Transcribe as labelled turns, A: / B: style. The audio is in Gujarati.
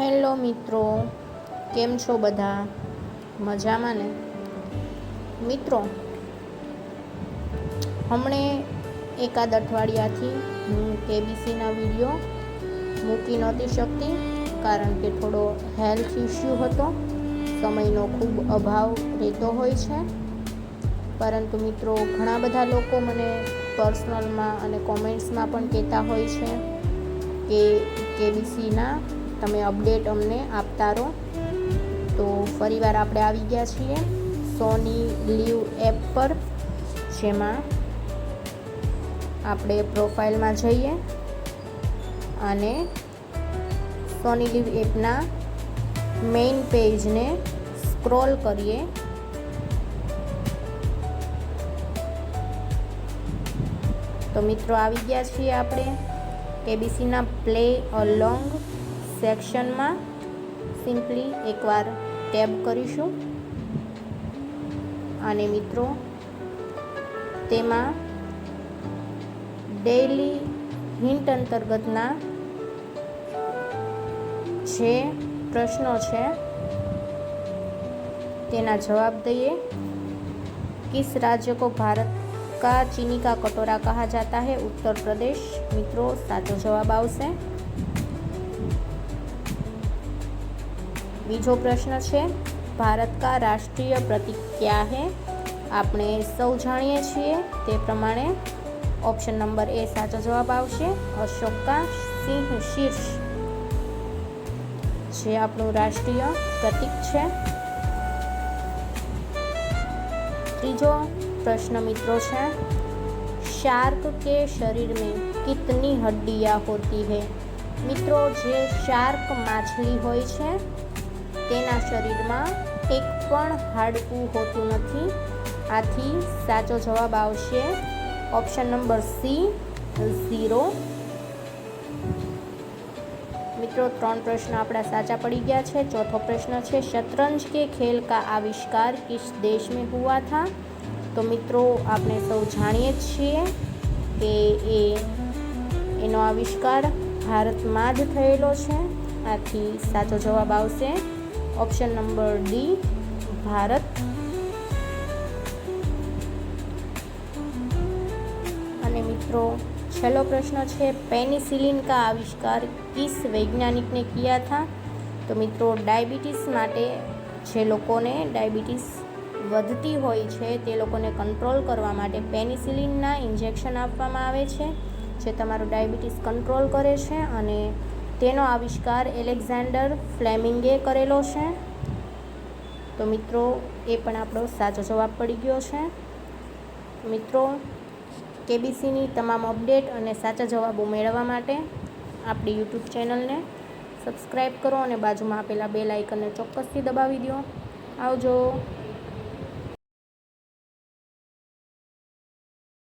A: હેલો મિત્રો, કેમ છો બધા? મજામાં ને? મિત્રો, હમણે એકાદ અઠવાડિયાથી હું કેબીસીના વીડિયો મૂકી નહોતી શકતી કારણ કે થોડો હેલ્થ ઇશ્યુ હતો, સમયનો ખૂબ અભાવ રહેતો હોય છે. પરંતુ મિત્રો, ઘણા બધા લોકો મને પર્સનલમાં અને કોમેન્ટ્સમાં પણ કહેતા હોય છે કે કેબીસીના તમે અપડેટ અમને આપતા રહો. તો ફરીવાર આપણે આવી ગયા છીએ સોની લીવ એપ પર, જેમાં આપણે પ્રોફાઇલમાં જઈએ અને સોની લીવ એપના મેઇન પેજને સ્ક્રોલ કરીએ. તો મિત્રો આવી ગયા છીએ આપણે કેબીસીના પ્લે અલોંગ સેક્શનમાં સિમ્પલી એકવાર ટેબ કરીશું અને મિત્રો તેમાં ડેઈલી હિન્ટ અંતર્ગતના જે પ્રશ્નો છે તેના જવાબ દઈએ किस राज्य को भारत का चीनी का कटोरा कहा जाता है उत्तर प्रदेश મિત્રો સાચો જવાબ આવશે बीजो प्रश्न है भारत का राष्ट्रीय प्रतीक क्या है अपने सौ जाए थे प्रमाण ऑप्शन नंबर ए साचो जवाब आशोक का सिंह शीर्ष जे आप राष्ट्रीय प्रतीक है तीजो प्रश्न मित्रों शार्क के शरीर में कितनी हड्डियाँ होती है मित्रों शार्क मछली हो તેના શરીરમાં એક પણ હાડકું હોતું નથી. આથી સાચો જવાબ આવશે ઓપ્શન નંબર સી, ઝીરો. મિત્રો, ત્રણ પ્રશ્ન આપણા સાચા પડી ગયા છે. ચોથો પ્રશ્ન છે, શતરંજ કે ખેલ કા આવિષ્કાર કિસ દેશ મેં હુઆ થા? તો મિત્રો, આપણે સૌ જાણીએ જ છીએ કે એ, એનો આવિષ્કાર ભારતમાં જ થયેલો છે. આથી સાચો જવાબ આવશે ઓપ્શન નંબર ડી, ભારત. અને મિત્રો, છેલ્લો પ્રશ્ન છે પેનિસિલિન કા આવિષ્કાર કિસ વૈજ્ઞાનિકને કિયા થા? તો મિત્રો, ડાયાબિટીસ માટે જે લોકોને ડાયાબિટીસ વધતી હોય છે, તે લોકોને કંટ્રોલ કરવા માટે પેનિસિલિનના ઇન્જેક્શન આપવામાં આવે છે, જે તમારું ડાયાબિટીસ કંટ્રોલ કરે છે અને તેનો આવિષ્કાર એલેક્ઝાન્ડર ફ્લેમિંગે કરેલો છે. તો મિત્રો, એ પણ આપણો સાચો જવાબ પડી ગયો છે. મિત્રો, કેબીસીની તમામ અપડેટ અને સાચા જવાબો મેળવવા માટે આપણી યુટ્યુબ ચેનલને સબસ્ક્રાઈબ કરો અને બાજુમાં આપેલા બે લાઇકનને ચોક્કસથી દબાવી દો. આવજો.